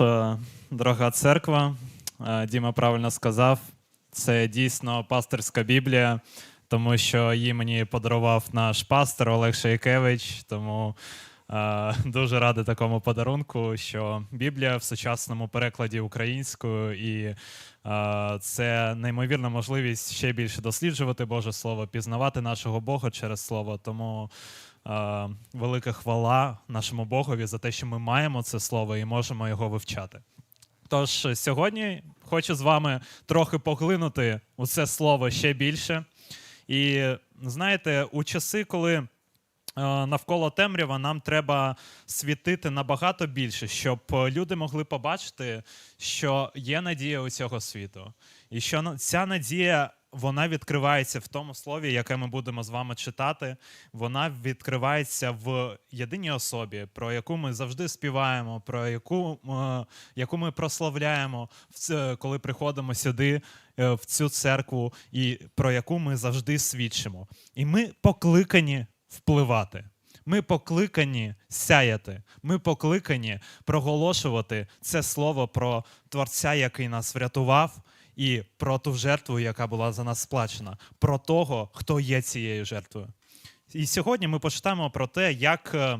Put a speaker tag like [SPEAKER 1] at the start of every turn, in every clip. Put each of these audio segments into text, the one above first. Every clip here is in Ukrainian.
[SPEAKER 1] Наша дорога церква, е, Діма правильно сказав, це дійсно пасторська Біблія, тому що її мені подарував наш пастор Олег Шейкевич. Тому е, дуже радий такому подарунку, що Біблія в сучасному перекладі українською, і е, це неймовірна можливість ще більше досліджувати Боже Слово, пізнавати нашого Бога через Слово. Тому велика хвала нашому Богові за те, що ми маємо це слово і можемо його вивчати. Тож сьогодні хочу з вами трохи поглинути у це слово ще більше. І знаєте, у часи, коли е, навколо темрява, нам треба світити набагато більше, щоб е, люди могли побачити, що є надія у цього світу. І що ця надія вона відкривається в тому слові, яке ми будемо з вами читати. Вона відкривається в єдиній особі, про яку ми завжди співаємо, про яку, е, яку ми прославляємо, коли приходимо сюди, е, в цю церкву, і про яку ми завжди свідчимо. І ми покликані впливати. Ми покликані сяяти. Ми покликані проголошувати це слово про Творця, який нас врятував, і про ту жертву, яка була за нас сплачена, про того, хто є цією жертвою. І сьогодні ми почитаємо про те, як, е,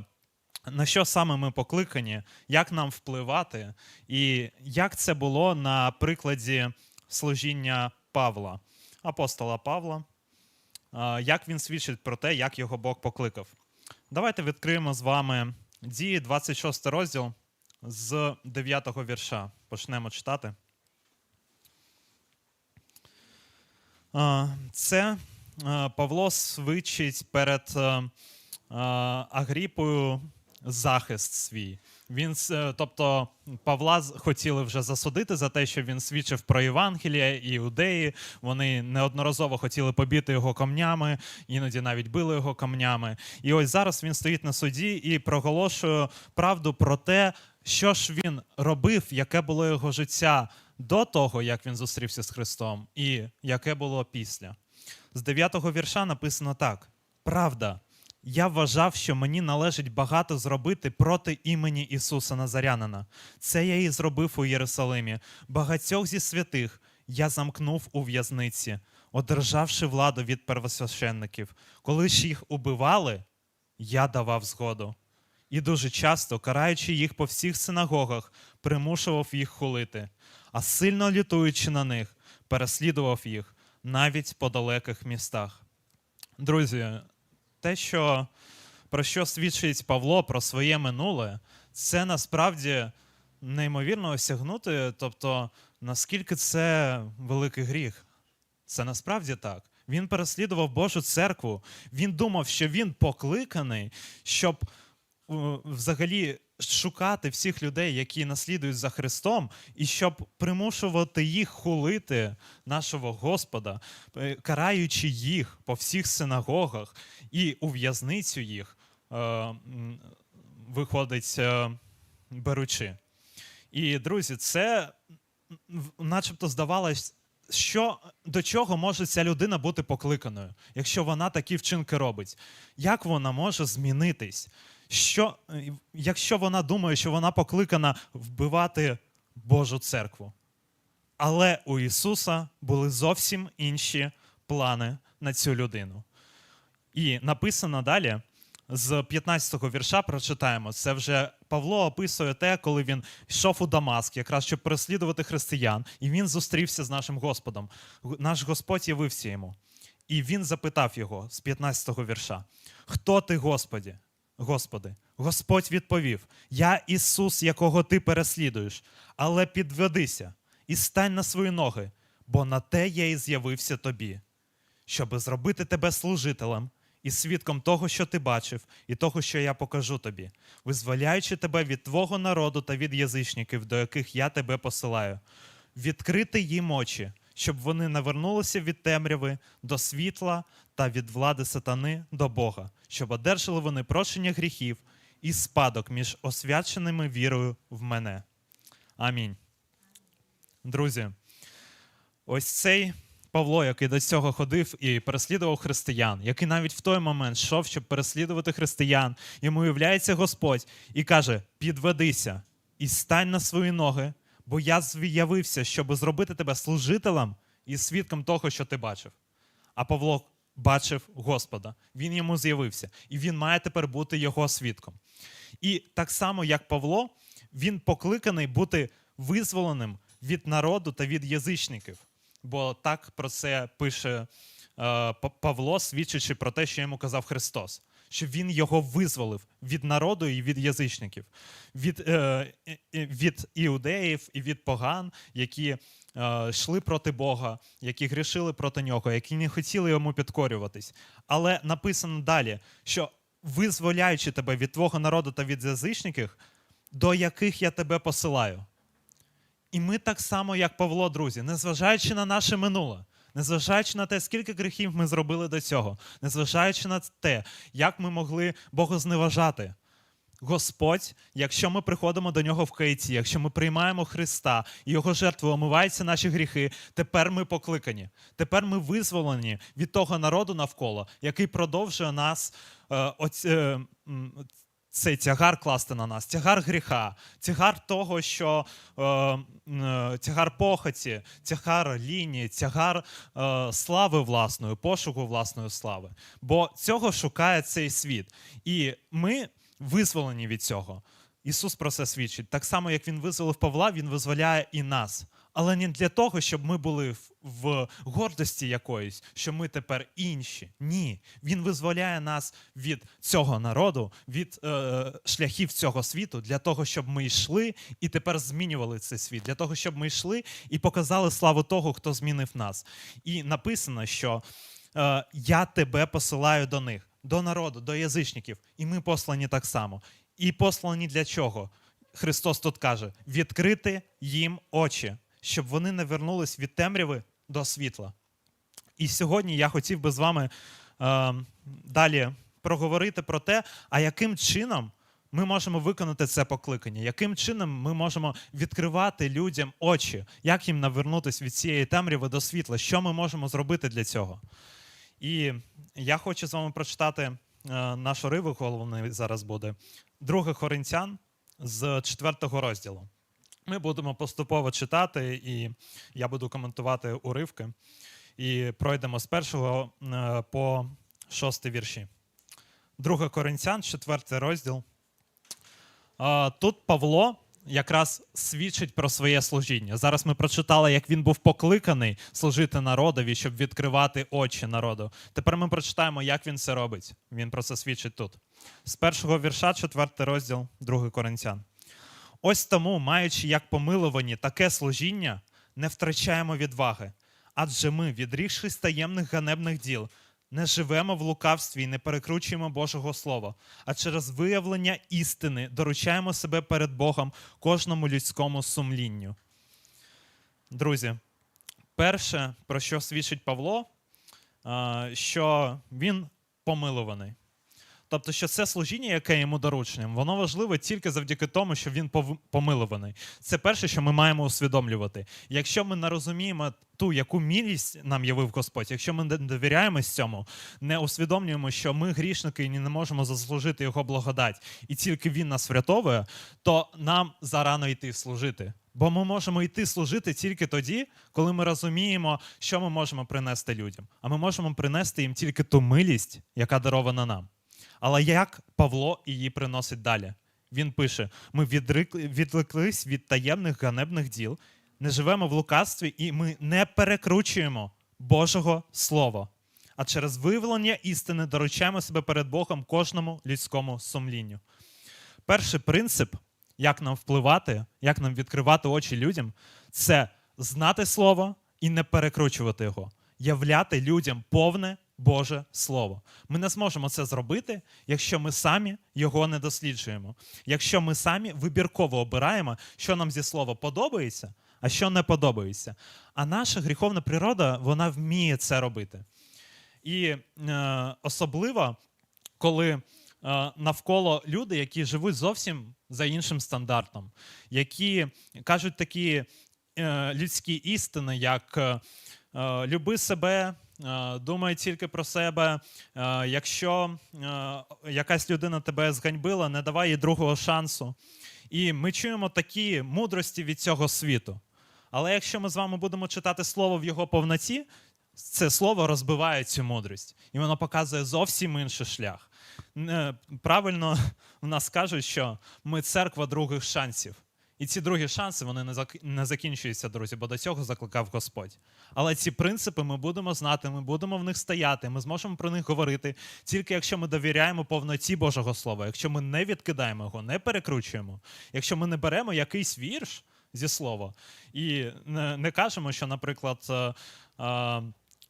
[SPEAKER 1] на що саме ми покликані, як нам впливати, і як це було на прикладі служіння Павла, апостола Павла, е, як він свідчить про те, як його Бог покликав. Давайте відкриємо з вами дії 26 розділ з 9 вірша. Почнемо читати. Це Павло свідчить перед Агріпою захист свій. Він, е, тобто, Павла хотіли вже засудити за те, що він свідчив про Євангелія і іудеї. Вони неодноразово хотіли побити його камнями, іноді навіть били його камнями. І ось зараз він стоїть на суді і проголошує правду про те, що ж він робив, яке було його життя до того, як він зустрівся з Христом, і яке було після. З 9 вірша написано так: Правда, я вважав, що мені належить багато зробити проти імені Ісуса Назарянина. Це я і зробив у Єрусалимі. Багатьох зі святих я замкнув у в'язниці, одержавши владу від первосвященників. Коли ж їх убивали, я давав згоду. І дуже часто, караючи їх по всіх синагогах, примушував їх хулити, а сильно лютуючи на них, переслідував їх навіть по далеких містах. Друзі, те, що, про що свідчить Павло про своє минуле, це насправді неймовірно осягнути. Тобто, наскільки це великий гріх. Це насправді так. Він переслідував Божу церкву. Він думав, що він покликаний, щоб взагалі шукати всіх людей, які наслідують за Христом, і щоб примушувати їх хулити нашого Господа, е, караючи їх по всіх синагогах і у в'язницю їх е, виходить, е, беручи. І, друзі, це начебто здавалось, що до чого може ця людина бути покликаною, якщо вона такі вчинки робить? Як вона може змінитись? Що, е, якщо вона думає, що вона покликана вбивати Божу церкву? Але у Ісуса були зовсім інші плани на цю людину. І написано далі з 15-го вірша прочитаємо. Це вже Павло описує те, коли він йшов у Дамаск, якраз щоб переслідувати християн, і він зустрівся з нашим Господом. Наш Господь явився йому. І він запитав його з 15-го вірша: Хто ти, Господі? Господи, Господь відповів: Я Ісус, якого ти переслідуєш, але підведися і стань на свої ноги, бо на те я і з'явився тобі щоб зробити тебе служителем і свідком того, що ти бачив, і того, що я покажу тобі, визволяючи тебе від твого народу та від язичників, до яких я тебе посилаю, відкрити їм очі, щоб вони навернулися від темряви до світла та від влади сатани до Бога, щоб одержали вони прощення гріхів і спадок між освяченими вірою в мене. Амінь. Друзі, ось цей Павло, який до цього ходив і переслідував християн, який навіть в той момент йшов, щоб переслідувати християн, йому являється Господь і каже: підведися і стань на свої ноги, бо я з'явився, щоб зробити тебе служителем і свідком того, що ти бачив. А Павло бачив Господа, він йому з'явився, і він має тепер бути його свідком. І так само, як Павло, він покликаний бути визволеним від народу та від язичників. Бо так про це пише е, Павло, свідчачи про те, що йому казав Христос, що він його визволив від народу і від язичників, від, е, від іудеїв і від поган, які йшли проти Бога, які грішили проти нього, які не хотіли йому підкорюватись. Але написано далі, що визволяючи тебе від твого народу та від язичників, до яких я тебе посилаю. І ми так само, як Павло, друзі, незважаючи на наше минуле, незважаючи на те, скільки гріхів ми зробили до цього, незважаючи на те, як ми могли Бога зневажати. Господь, якщо ми приходимо до нього в кайці, якщо ми приймаємо Христа і Його жертву омиваються наші гріхи, тепер ми покликані. Тепер ми визволені від того народу навколо, який продовжує нас е, оць, е, цей тягар класти на нас, тягар гріха, тягар того, що е, е, тягар похоті, тягар лінії, тягар е, слави власної, пошуку власної слави. Бо цього шукає цей світ. І ми визволені від цього. Ісус про це свідчить. Так само, як Він визволив Павла, Він визволяє і нас. Але не для того, щоб ми були в, гордості якоїсь, що ми тепер інші. Ні. Він визволяє нас від цього народу, від е, шляхів цього світу, для того, щоб ми йшли і тепер змінювали цей світ, для того, щоб ми йшли і показали славу того, хто змінив нас. І написано, що е, я тебе посилаю до них, до народу, до язичників, і ми послані так само. І послані для чого? Христос тут каже: відкрити їм очі, щоб вони не вернулись від темряви до світла. І сьогодні я хотів би з вами е, далі проговорити про те, а яким чином ми можемо виконати це покликання, яким чином ми можемо відкривати людям очі, як їм навернутися від цієї темряви до світла, що ми можемо зробити для цього. І я хочу з вами прочитати е, наш уривок, головний зараз буде. 2 Коринтян з 4 розділу. Ми будемо поступово читати, і я буду коментувати уривки. І пройдемо з першого е, по шостий вірші. 2 Коринтян, 4 розділ. Тут Павло якраз свідчить про своє служіння. Зараз ми прочитали, як він був покликаний служити народові, щоб відкривати очі народу. Тепер ми прочитаємо, як він це робить. Він про це свідчить тут. З першого вірша, 4 розділ, 2 Коринтян. Ось тому, маючи як помилувані таке служіння, не втрачаємо відваги. Адже ми, відрігшись таємних ганебних діл, не живемо в лукавстві і не перекручуємо Божого Слова, а через виявлення істини доручаємо себе перед Богом кожному людському сумлінню. Друзі, перше, про що свідчить Павло, що він помилуваний. Тобто, що це служіння, яке йому дорученням, воно важливе тільки завдяки тому, що він помилуваний. Це перше, що ми маємо усвідомлювати. Якщо ми не розуміємо ту, яку мілість нам явив Господь, якщо ми не довіряємось цьому, не усвідомлюємо, що ми грішники і не можемо заслужити його благодать, і тільки він нас врятовує, то нам зарано йти служити. Бо ми можемо йти служити тільки тоді, коли ми розуміємо, що ми можемо принести людям. А ми можемо принести їм тільки ту милість, яка дарована нам. Але як Павло її приносить далі? Він пише: ми відвлеклись від таємних ганебних діл, не живемо в лукавстві, і ми не перекручуємо Божого Слова. А через виявлення істини доручаємо себе перед Богом кожному людському сумлінню. Перший принцип, як нам впливати, як нам відкривати очі людям, це знати Слово і не перекручувати його, являти людям повне Боже Слово. Ми не зможемо це зробити, якщо ми самі його не досліджуємо, якщо ми самі вибірково обираємо, що нам зі слова подобається, а що не подобається. А наша гріховна природа вона вміє це робити. І е, особливо, коли е, навколо люди, які живуть зовсім за іншим стандартом, які кажуть такі е, людські істини, як е, люби себе, думай тільки про себе. Е, якщо е, якась людина тебе зганьбила, не давай їй другого шансу. І ми чуємо такі мудрості від цього світу. Але якщо ми з вами будемо читати слово в його повноті, це слово розбиває цю мудрість, і воно показує зовсім інший шлях. Правильно в нас кажуть, що ми церква других шансів. І ці другі шанси вони не зак- не закінчуються, друзі, бо до цього закликав Господь. Але ці принципи ми будемо знати, ми будемо в них стояти, ми зможемо про них говорити тільки якщо ми довіряємо повноті Божого Слова, якщо ми не відкидаємо його, не перекручуємо, якщо ми не беремо якийсь вірш зі слова і не, не кажемо, що, наприклад, е, е,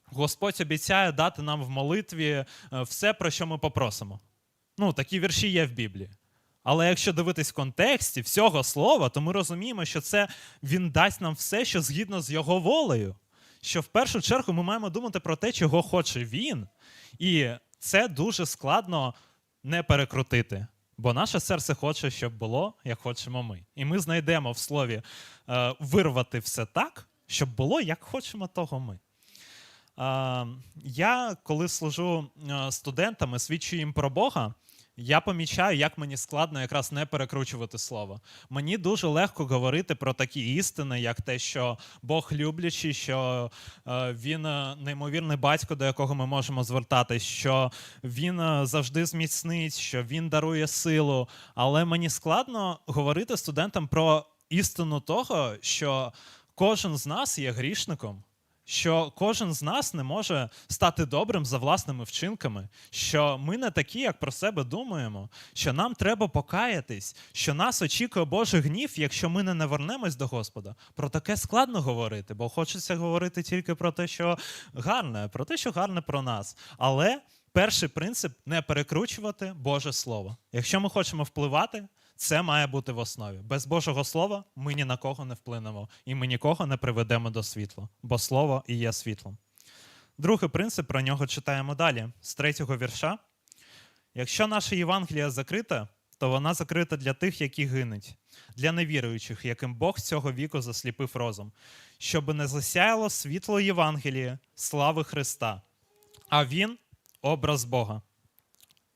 [SPEAKER 1] Господь обіцяє дати нам в молитві е, все, про що ми попросимо. Ну, такі вірші є в Біблії. Але якщо дивитись в контексті всього слова, то ми розуміємо, що це він дасть нам все, що згідно з його волею. Що в першу чергу ми маємо думати про те, чого хоче він. І це дуже складно не перекрутити. Бо наше серце хоче, щоб було, як хочемо ми. І ми знайдемо в слові е, вирвати все так, щоб було, як хочемо того ми. Е, я, коли служу е, студентами, свідчу їм про Бога, я помічаю, як мені складно якраз не перекручувати слово. Мені дуже легко говорити про такі істини, як те, що Бог люблячий, що е, він е, неймовірний батько, до якого ми можемо звертатись, що він е, завжди зміцнить, що він дарує силу. Але мені складно говорити студентам про істину того, що кожен з нас є грішником що кожен з нас не може стати добрим за власними вчинками, що ми не такі, як про себе думаємо, що нам треба покаятись, що нас очікує Божий гнів, якщо ми не навернемось до Господа. Про таке складно говорити, бо хочеться говорити тільки про те, що гарне, про те, що гарне про нас. Але перший принцип не перекручувати Боже Слово. Якщо ми хочемо впливати, це має бути в основі. Без Божого Слова ми ні на кого не вплинемо і ми нікого не приведемо до світла, бо Слово і є світлом. Другий принцип про нього читаємо далі, з третього вірша. Якщо наша Євангелія закрита, то вона закрита для тих, які гинуть, для невіруючих, яким Бог цього віку засліпив розум, щоб не засяяло світло Євангелія, слави Христа, а Він образ Бога.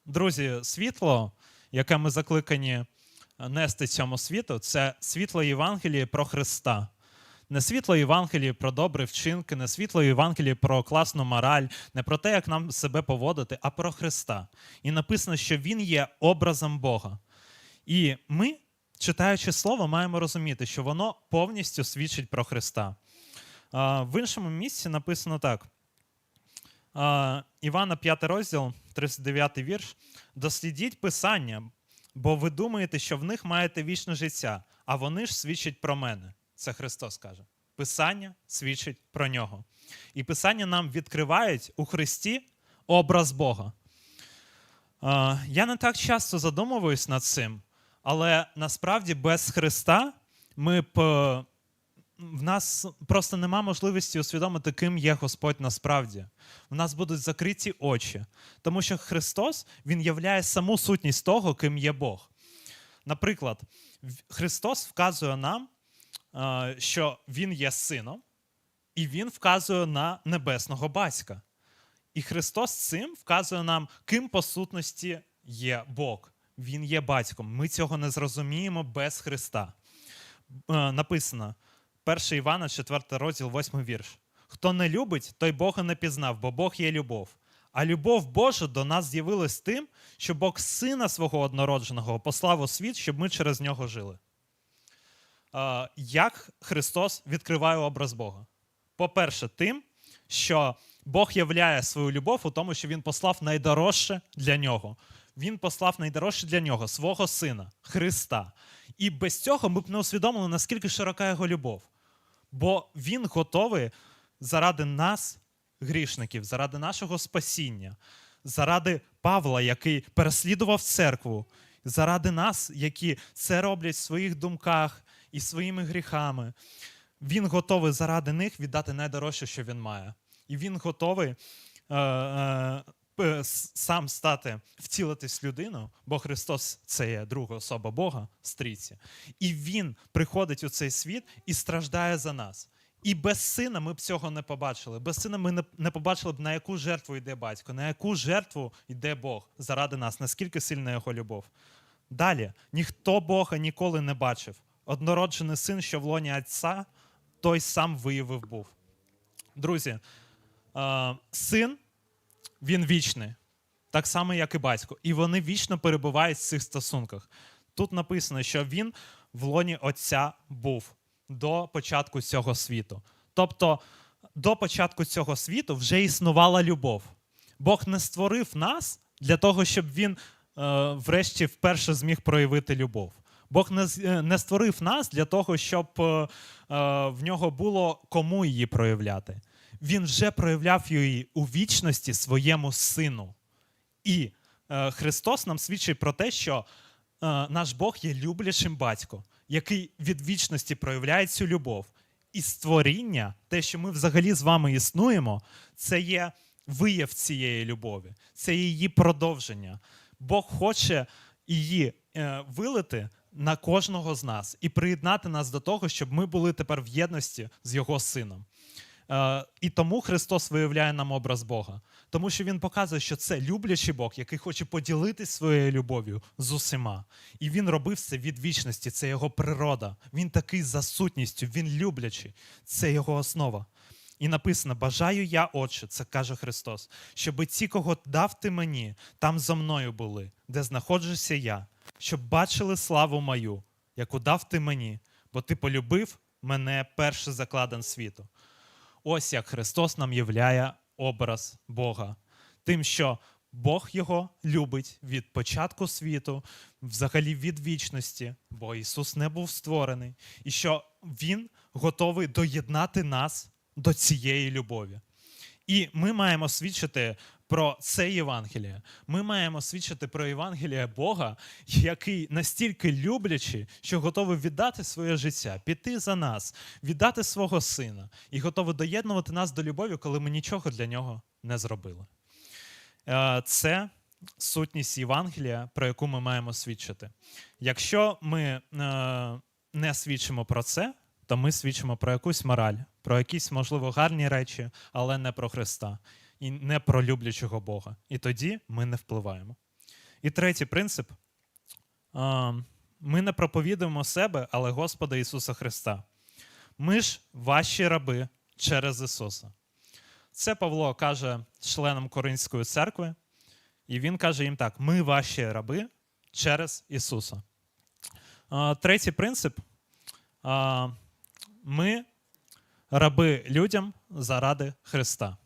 [SPEAKER 1] Друзі, світло, яке ми закликані нести цьому світу, це світло Євангелії про Христа. Не світло Євангелії про добрі вчинки, не світло Євангелії про класну мораль, не про те, як нам себе поводити, а про Христа. І написано, що Він є образом Бога. І ми, читаючи слово, маємо розуміти, що воно повністю свідчить про Христа. В іншому місці написано так. Івана 5 розділ, 39 вірш. Дослідіть Писання, бо ви думаєте, що в них маєте вічне життя, а вони ж свідчать про мене. Це Христос каже. Писання свідчить про нього. І Писання нам відкривають у Христі образ Бога. Я не так часто задумуюсь над цим, але насправді без Христа ми б е, в нас просто нема можливості усвідомити, ким є Господь насправді. В нас будуть закриті очі, тому що Христос Він являє саму сутність того, ким є Бог. Наприклад, Христос вказує нам, е, що Він є сином, і Він вказує на небесного батька. І Христос цим вказує нам, ким по сутності є Бог. Він є батьком. Ми цього не зрозуміємо без Христа. Е, Написано 1 Івана, 4 розділ, 8 вірш. Хто не любить, той Бога не пізнав, бо Бог є любов. А любов Божа до нас з'явилась тим, що Бог сина свого однородженого послав у світ, щоб ми через нього жили. Як Христос відкриває образ Бога? По-перше, тим, що Бог являє свою любов у тому, що Він послав найдорожче для нього. Він послав найдорожче для нього свого сина, Христа. І без цього ми б не усвідомили, наскільки широка його любов. Бо Він готовий заради нас, грішників, заради нашого спасіння, заради Павла, який переслідував церкву, заради нас, які це роблять в своїх думках і своїми гріхами. Він готовий заради них віддати найдорожче, що він має. І він готовий е, е, сам стати, втілитись в людину, бо Христос це є друга особа Бога, стрійці. І Він приходить у цей світ і страждає за нас. І без сина ми б цього не побачили. Без сина ми не, не побачили б, на яку жертву йде батько, на яку жертву йде Бог заради нас, наскільки сильна його любов. Далі, ніхто Бога ніколи не бачив. Однороджений син, що в лоні отця, той сам виявив був. Друзі, е, син він вічний, так само, як і батько. І вони вічно перебувають в цих стосунках. Тут написано, що він в лоні Отця був до початку цього світу. Тобто, до початку цього світу вже існувала любов. Бог не створив нас для того, щоб він, е, врешті, вперше зміг проявити любов. Бог не, е, не створив нас для того, щоб е, е, в нього було кому її проявляти. Він вже проявляв її у вічності своєму сину. І е, Христос нам свідчить про те, що е, наш Бог є люблячим батьком, який від вічності проявляє цю любов. І створіння, те, що ми взагалі з вами існуємо, це є вияв цієї любові, це її продовження. Бог хоче її е, вилити на кожного з нас і приєднати нас до того, щоб ми були тепер в єдності з його сином. Е, і тому Христос виявляє нам образ Бога, тому що Він показує, що це люблячий Бог, який хоче поділитись своєю любов'ю з усіма. І він робив це від вічності, це його природа. Він такий за сутністю, він люблячий, це його основа. І написано: Бажаю я, Отче, це каже Христос, щоби ті, кого дав ти мені, там зо мною були, де знаходжуся я, щоб бачили славу мою, яку дав ти мені, бо ти полюбив мене перший закладен світу. Ось як Христос нам являє образ Бога, тим, що Бог його любить від початку світу, взагалі від вічності, бо Ісус не був створений, і що Він готовий доєднати нас до цієї любові. І ми маємо свідчити про це Євангеліє. Ми маємо свідчити про Євангеліє Бога, який настільки люблячий, що готовий віддати своє життя, піти за нас, віддати свого сина і готовий доєднувати нас до любові, коли ми нічого для нього не зробили. Е, Це сутність Євангелія, про яку ми маємо свідчити. Якщо ми е, не свідчимо про це, то ми свідчимо про якусь мораль, про якісь, можливо, гарні речі, але не про Христа і не про люблячого Бога. І тоді ми не впливаємо. І третій принцип: ми не проповідуємо себе, але Господа Ісуса Христа. Ми ж ваші раби через Ісуса. Це Павло каже членам Коринської церкви, і він каже їм так: ми ваші раби через Ісуса. Третій принцип. Ми раби людям заради Христа.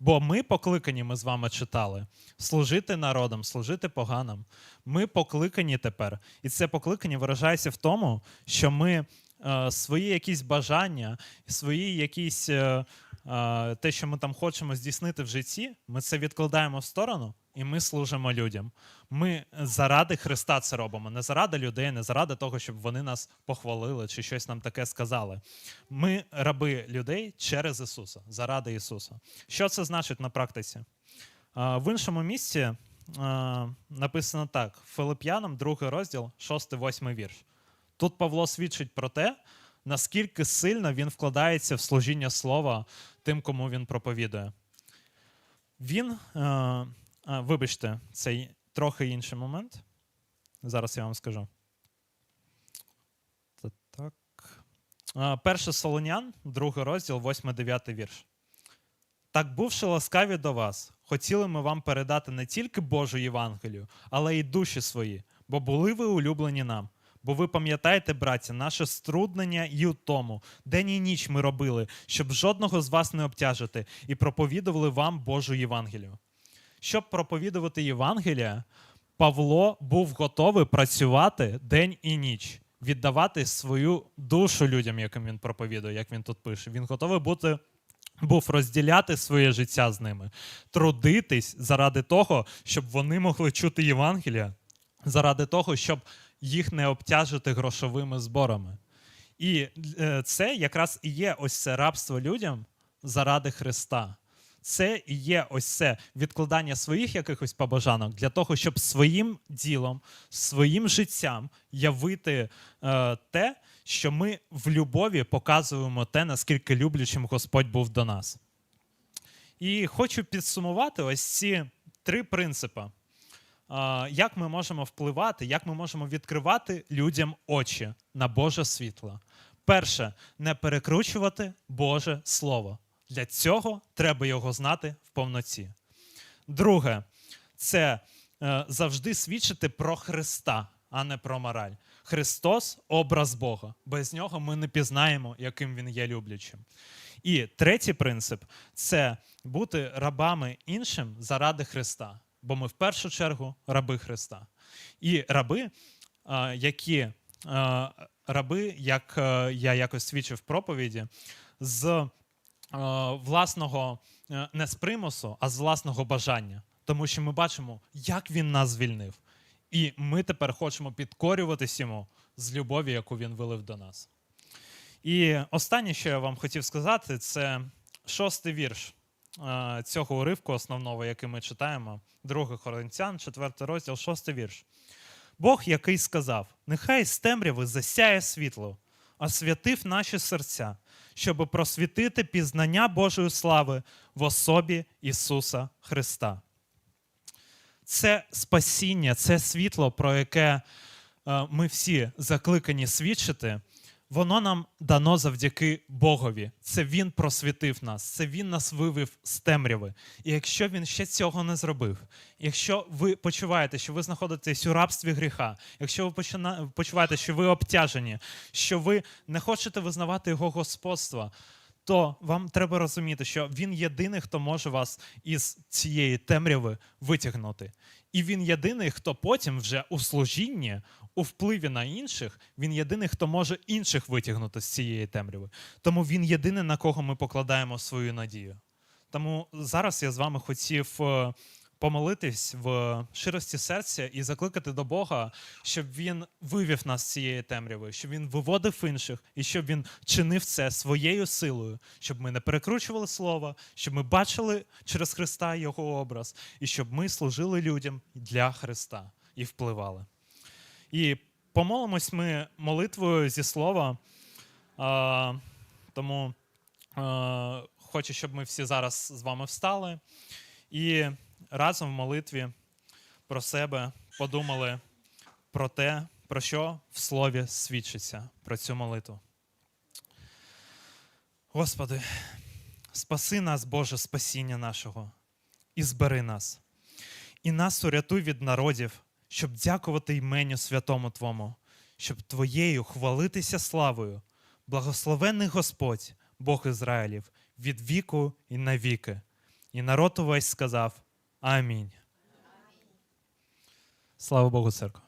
[SPEAKER 1] Бо ми покликані, ми з вами читали, служити народам, служити поганам. Ми покликані тепер. І це покликання виражається в тому, що ми е, свої якісь бажання, свої якісь е, е, те, що ми там хочемо здійснити в житті, ми це відкладаємо в сторону і ми служимо людям. Ми заради Христа це робимо, не заради людей, не заради того, щоб вони нас похвалили чи щось нам таке сказали. Ми раби людей через Ісуса, заради Ісуса. Що це значить на практиці? В іншому місці написано так: Филип'янам, другий розділ, 6-8 вірш. Тут Павло свідчить про те, наскільки сильно він вкладається в служіння слова тим, кому він проповідує. Він, е, вибачте, це трохи інший момент. Зараз я вам скажу. Це так. Перше Солонян, другий розділ, 8-9 вірш. Так, бувши ласкаві до вас, хотіли ми вам передати не тільки Божу Євангелію, але й душі свої, бо були ви улюблені нам. Бо ви пам'ятаєте, браті, наше струднення і тому, день і ніч ми робили, щоб жодного з вас не обтяжити, і проповідували вам Божу Євангелію. Щоб проповідувати Євангелія, Павло був готовий працювати день і ніч, віддавати свою душу людям, яким він проповідує, як він тут пише. Він готовий бути. Був розділяти своє життя з ними, трудитись заради того, щоб вони могли чути Євангелія, заради того, щоб їх не обтяжити грошовими зборами. І е, це якраз і є ось це рабство людям заради Христа. Це і є ось це відкладання своїх якихось побажанок для того, щоб своїм ділом, своїм життям явити е, те, що ми в любові показуємо те, наскільки люблячим Господь був до нас. І хочу підсумувати ось ці три принципи. як ми можемо впливати, як ми можемо відкривати людям очі на Боже світло. Перше, не перекручувати Боже Слово. Для цього треба його знати в повноті. Друге, це е, завжди свідчити про Христа, а не про мораль. Христос образ Бога. Без нього ми не пізнаємо, яким він є люблячим. І третій принцип це бути рабами іншим заради Христа. Бо ми в першу чергу раби Христа. І раби, е, які е, раби, як я якось свідчив в проповіді, з власного е, не з примусу, а з власного бажання. Тому що ми бачимо, як він нас звільнив. І ми тепер хочемо підкорюватись йому з любові, яку він вилив до нас. І останнє, що я вам хотів сказати, це шостий вірш е, цього уривку основного, який ми читаємо, 2 Коринтян, 4 розділ, шостий вірш. Бог, який сказав: Нехай з темряви засяє світло, освятив наші серця, щоб просвітити пізнання Божої слави в особі Ісуса Христа. Це спасіння, це світло, про яке е, ми всі закликані свідчити. Воно нам дано завдяки Богові. Це Він просвітив нас, це Він нас вивів з темряви. І якщо він ще цього не зробив, якщо ви почуваєте, що ви знаходитесь у рабстві гріха, якщо ви почина- почуваєте, що ви обтяжені, що ви не хочете визнавати його господство, то вам треба розуміти, що він єдиний, хто може вас із цієї темряви витягнути. І він єдиний, хто потім вже у служінні, у впливі на інших, він єдиний, хто може інших витягнути з цієї темряви. Тому він єдиний, на кого ми покладаємо свою надію. Тому зараз я з вами хотів е, помолитись в ширості серця і закликати до Бога, щоб він вивів нас з цієї темряви, щоб він виводив інших і щоб він чинив це своєю силою, щоб ми не перекручували слово, щоб ми бачили через Христа його образ, і щоб ми служили людям для Христа і впливали. І помолимось ми молитвою зі слова. А, тому а, хочу, щоб ми всі зараз з вами встали і разом в молитві про себе подумали про те, про що в слові свідчиться про цю молитву. Господи, спаси нас, Боже, спасіння нашого, і збери нас, і нас урятуй від народів, щоб дякувати іменю святому Твому, щоб Твоєю хвалитися славою, благословений Господь, Бог Ізраїлів, від віку і навіки. І народ увесь сказав Амінь. Слава Богу, церква.